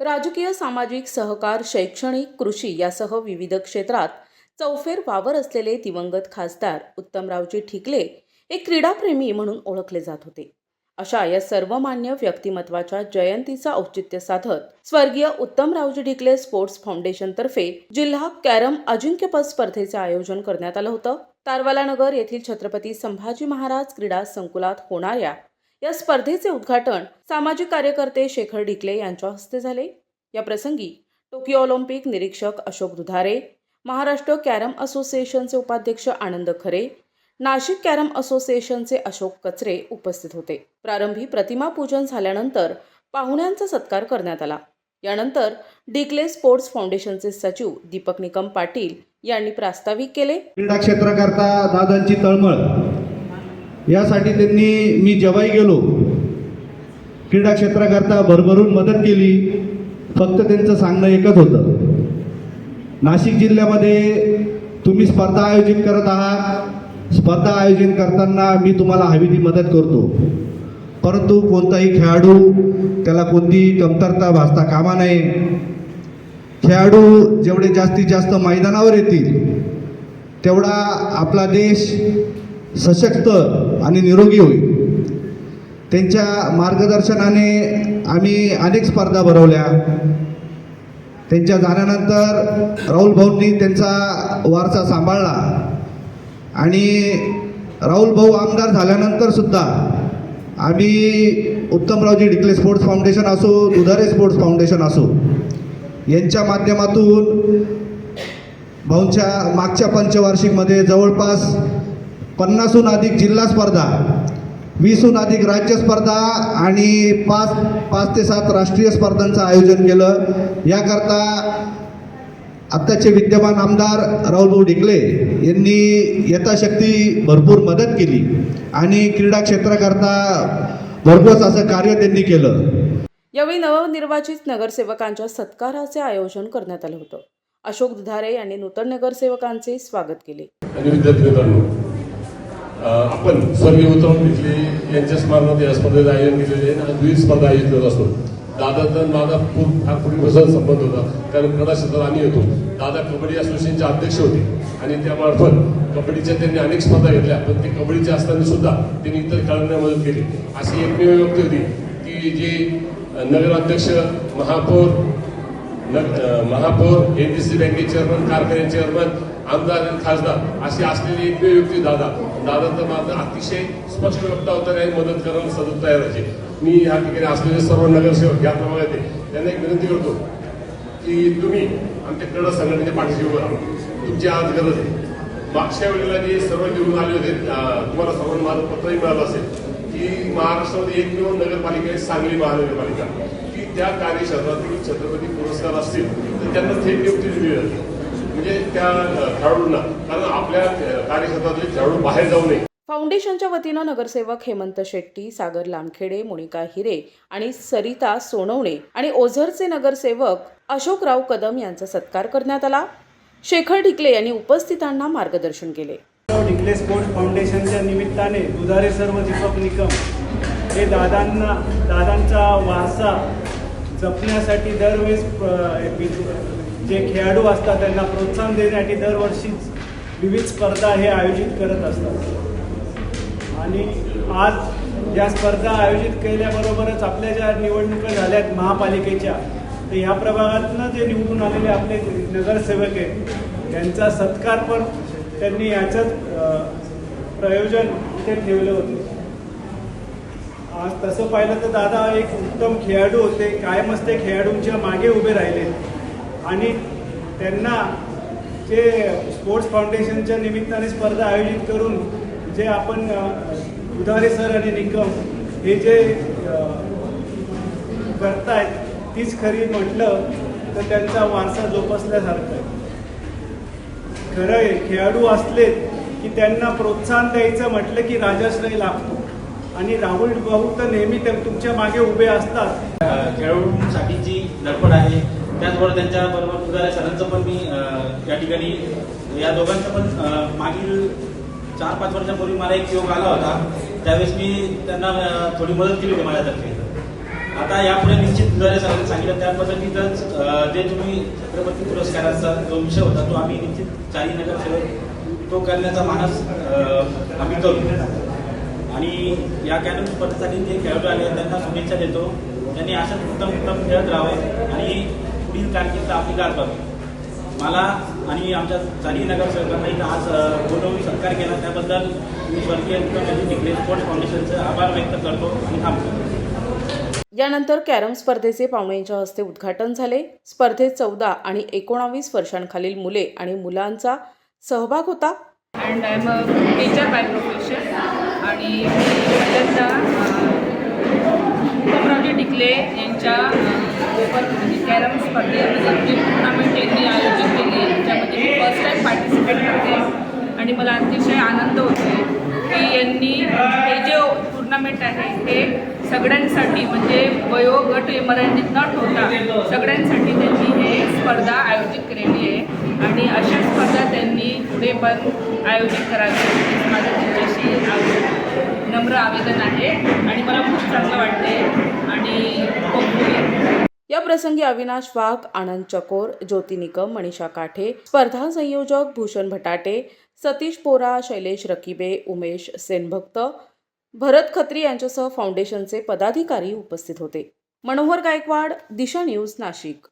राजकीय सामाजिक सहकार शैक्षणिक कृषी यासह विविध क्षेत्रात चौफेर वावर असलेले दिवंगत खासदार उत्तमरावजी ठिकले एक क्रीडाप्रेमी म्हणून ओळखले जात होते. अशा या सर्वमान्य व्यक्तिमत्वाच्या जयंतीचा औचित्य साधत स्वर्गीय उत्तमरावजी ढिकले स्पोर्ट्स फाउंडेशनतर्फे जिल्हा कॅरम अजिंक्यपद स्पर्धेचे आयोजन करण्यात आलं होतं. तारवाला नगर येथील छत्रपती संभाजी महाराज क्रीडा संकुलात होणाऱ्या या स्पर्धेचे उद्घाटन सामाजिक कार्यकर्ते शेखर डिकले यांच्या हस्ते झाले. या प्रसंगी टोकियो ऑलिम्पिक निरीक्षक अशोक दुधारे महाराष्ट्र कॅरम असोसिएशनचे उपाध्यक्ष आनंद खरे नाशिक कॅरम असोसिएशनचे अशोक कचरे उपस्थित होते. प्रारंभी प्रतिमा पूजन झाल्यानंतर पाहुण्यांचा सत्कार करण्यात आला. यानंतर डिकले स्पोर्ट्स फाउंडेशनचे सचिव दीपक निकम पाटील यांनी प्रास्ताविक केले. क्रीडा क्षेत्राकरता दादांची तळमळ. यासाठी त्यांनी मी जेव्हाही गेलो क्रीडा क्षेत्राकरता भरभरून मदत केली. फक्त त्यांचं सांगणं एकच होतं. नाशिक जिल्ह्यामध्ये तुम्ही स्पर्धा आयोजित करत आहात. स्पर्धा आयोजन करताना मी तुम्हाला हवी ती मदत करतो. परंतु कोणताही खेळाडू त्याला कोणतीही कमतरता भासता कामा नये. खेळाडू जेवढे जास्तीत जास्त मैदानावर येतील तेवढा आपला देश सशक्त आणि निरोगी होईल. त्यांच्या मार्गदर्शनाने आम्ही अनेक स्पर्धा भरवल्या. त्यांच्या जाण्यानंतर राहुल भाऊंनी त्यांचा वारसा सांभाळला. आणि राहुल भाऊ आमदार झाल्यानंतर सुद्धा आम्ही उत्तमरावजी डिकले स्पोर्ट्स फाउंडेशन असो दुधारे स्पोर्ट्स फाउंडेशन असो यांच्या माध्यमातून भाऊंच्या मागच्या पंचवार्षिकमध्ये जवळपास पन्नासहून अधिक जिल्हा स्पर्धा वीसहून अधिक राज्य स्पर्धा आणि पाच पाच ते सात राष्ट्रीय स्पर्धांचं आयोजन केलं. याकरता आत्ताचे विद्यमान आमदार राहुलभाऊ ढिकले यांनी यथाशक्ती भरपूर मदत केली आणि क्रीडा क्षेत्राकरता भरपूर असं कार्य त्यांनी केलं. यावेळी नवनिर्वाचित नगरसेवकांच्या सत्काराचे आयोजन करण्यात आलं होतं. अशोक दुधारे यांनी नूतन नगरसेवकांचे स्वागत केले आणि विद्यार्थी मित्रांनो अ, आपण स्वर्गीय उत्तम तिथले यांच्या स्मरणात या स्पर्धेचं आयोजन केलेले आहे आणि विविध स्पर्धा आयोजित करत असतो. दादा तर माझा पूर फार पूर्वीपासून संबंध होता. कारण क्रीडा क्षेत्रात आम्ही येतो दादा कबड्डी असोसिएशनचे अध्यक्ष होते. आणि त्यामार्फत कबड्डीच्या त्यांनी अनेक स्पर्धा घेतल्या. पण ते कबड्डीच्या असताना सुद्धा त्यांनी इतर खेळाडूंना मदत केली. अशी एकमेव व्यक्ती होती की जे नगराध्यक्ष महापौर नग- महापौर एन डी सी बँकेचे चेअरमन कारखान्याचे चेअरमन आमदार आणि खासदार अशी असलेली एकमेव व्यक्ती दादा. दादा तर माझं अतिशय स्पष्ट वक्ता होता आणि मदत करायला सतत तयार असे मी ह्या ठिकाणी असलेले सर्व नगरसेवक या प्रमाणात त्यांना एक विनंती करतो की तुम्ही आमच्या क्रीडा संघटनेच्या पाठीशी उभं राहा. तुमची आज गरज आहे. मागच्या वेळेला जे सर्व निवडून आले होते तुम्हाला सर्वांना माझं पत्रही मिळालं असेल की महाराष्ट्रामध्ये एकमेव नगरपालिका आहे सांगली महानगरपालिका. की त्या कार्यक्षेत्रातील छत्रपती पुरस्कार असतील तर त्यांना थेट नियुक्ती दिली जाते. म्हणजे त्या खेळाडूंना. कारण आपल्या कार्यक्षेत्रातले खेळाडू बाहेर जाऊ नये. फाउंडेशनच्या वतीनं नगरसेवक हेमंत शेट्टी सागर लामखेडे मोनिका हिरे आणि सरिता सोनवणे आणि ओझरचे नगरसेवक अशोकराव कदम यांचा सत्कार करण्यात आला. शेखर ढिकले यांनी उपस्थितांना मार्गदर्शन केले. डिग्ले स्पोर्ट्स फाउंडेशनच्या निमित्ताने दुधारे सर्व दीपक निकम हे दादांना दादांचा वारसा जपण्यासाठी दरवेळेस जे खेळाडू असतात त्यांना प्रोत्साहन देण्यासाठी दरवर्षीच विविध स्पर्धा हे आयोजित करत असतात. आणि आज या स्पर्धा आयोजित केल्याबरोबरच आपल्या ज्या निवडणुका झाल्यात महापालिकेच्या तर ह्या प्रभागातनं जे निवडून आलेले आपले नगरसेवक आहेत त्यांचा सत्कार पण त्यांनी याचंच प्रयोजन इथे ठेवलं होतं. आज तसं पाहिलं तर दादा एक उत्तम खेळाडू होते कायमच ते खेळाडूंच्या मागे उभे राहिले. आणि त्यांना जे स्पोर्ट्स फाउंडेशनच्या निमित्ताने स्पर्धा आयोजित करून जे आपण अ, उधारे सर आणि निकम हे जे करतायत तीच खरी म्हटलं तर त्यांचा वारसा जोपासल्यासारखं आहे. खरं आहे खेळाडू असले की त्यांना प्रोत्साहन द्यायचं म्हटलं की राजाश्रय लागतो. आणि राहुल भाऊ तर नेहमी तुमच्या मागे उभे असतात. खेळाडूंसाठी जी धडपड आहे त्याचबरोबर त्यांच्या बरोबर सरांचं पण मी या ठिकाणी या दोघांचं पण मागील चार पाच वर्षापूर्वी मला एक योग आला होता. त्यावेळेस मी त्यांना थोडी मदत केली होती माझ्यातर्फे. आता यापुढे निश्चित पुजाऱ्या सरांनी सांगितलं त्या पद्धतीतच जे तुम्ही छत्रपती पुरस्काराचा जो विषय होता तो आम्ही निश्चित चारी नगरसेवक तो करण्याचा मानस आम्ही करू. आणि या कॅनल स्पर्धेसाठी जे खेळाडू आले त्यांना शुभेच्छा देतो. त्यांनी अशाच उत्तम उत्तम खेळत राहावे. आणि पुढील कारकीर्द आपली गाजवावी मला आणि आमच्या चारी नगरसेवकांना इथं आज बोलवून सत्कार केला. त्याबद्दल मी स्वर्गीय टिकले स्पोर्ट्स फाउंडेशनचे आभार व्यक्त करतो आणि थांबतो. यानंतर कॅरम स्पर्धेचे पाहुण्यांच्या हस्ते उद्घाटन झाले. स्पर्धेत चौदा आणि एकोणावीस वर्षांखालील मुले आणि मुलांचा सहभाग होता. And I am a teacher by profession आणि मी पहिल्यांदा टिकले यांच्या ओपन कॅरम स्पर्धेमध्ये जी टुर्नामेंट यांनी आयोजित केली आहे. त्यामध्ये मी फर्स्ट टाईम पार्टिसिपेट करते आणि मला अतिशय आनंद होतो की यांनी हे जे टुर्नामेंट आहे हे सगळ्यांसाठी म्हणजे वयोगट हे मर्यादित न ठेवता सगळ्यांसाठी त्यांनी हे स्पर्धा आयोजित केलेली आहे आणि अशा स्पर्धा त्यांनी पुढे पण आयोजित करावी माझं त्यांच्याशी नम्र आवेदन आहे आणि मला खूप चांगलं वाटते आणि खूप या प्रसंगी अविनाश वाघ आनंद चकोर ज्योती निकम मनीषा काठे स्पर्धा संयोजक भूषण भटाटे सतीश पोरा शैलेश रकीबे उमेश सेनभक्त भरत खत्री यांच्यासह फाउंडेशनचे पदाधिकारी उपस्थित होते. मनोहर गायकवाड दिशा न्यूज नाशिक.